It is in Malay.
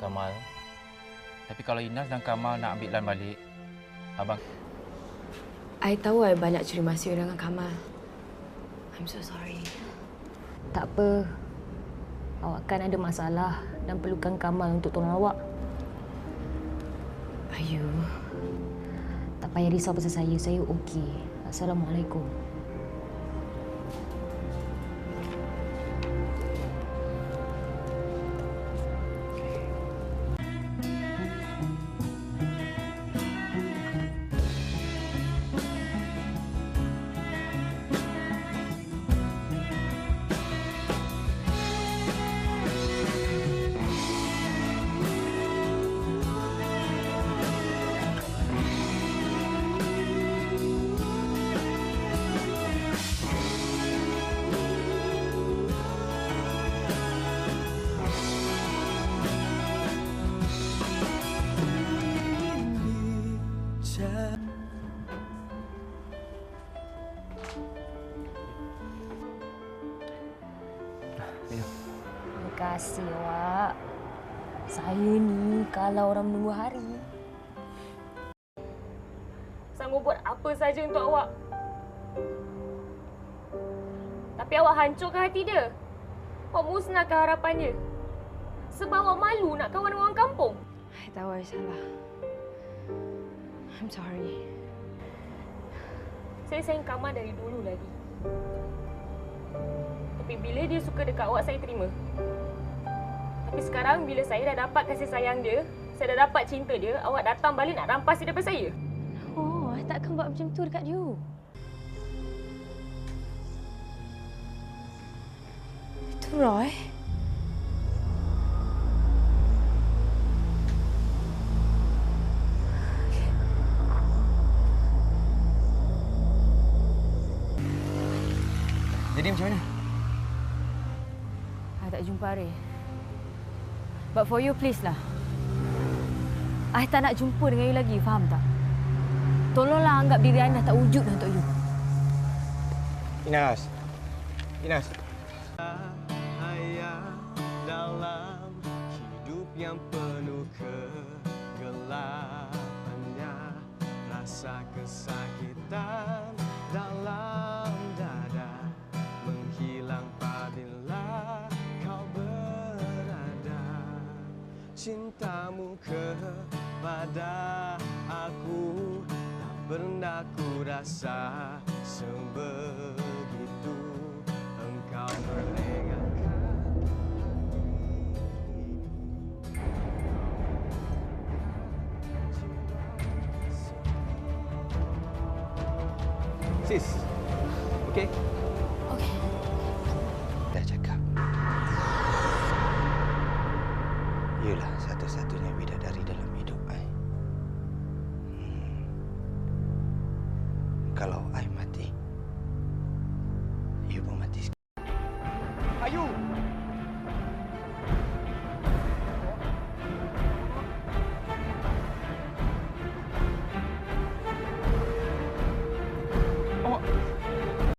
Kamal. Tapi kalau Inas dan Kamal nak ambil Lan balik, abang I tahu I banyak curi masa dengan Kamal. I'm so sorry. Tak apa. Awak kan ada masalah dan perlukan Kamal untuk tolong awak. Ayu, Tak payah risau pasal saya. Saya okey. Assalamualaikum. Kasih awak. Saya ni kalau orang menunggu hari. Sanggup buat apa saja untuk awak. Tapi awak hancurkan hati dia. Awak musnahkan harapan dia. Sebab awak malu nak kawan dengan orang kampung. I tahu I salah. I'm sorry. Saya sayang Kamal dari dulu lagi. Tapi bila dia suka dekat awak, saya terima. Tapi sekarang bila saya dah dapat kasih sayang dia, saya dah dapat cinta dia, awak datang balik nak rampas dia daripada saya. Oh, takkan buat macam tu dekat you. Itu Roy. Jadi macam mana? I tak jumpa Arif. But for you, please lah. I tak nak jumpa dengan you lagi, faham tak? Tolonglah anggap diri I dah tak wujud dah untuk you. Inas. Inas. Ayah dalam hidup yang penuh kegelapannya Rasa kesakitan dalam Cintamu kepada aku Tak pernah ku rasa sebegitu Engkau merengahkan Sis. Okey. Yulah satu-satunya bidadari dalam hidup I. Hmm. Kalau I mati,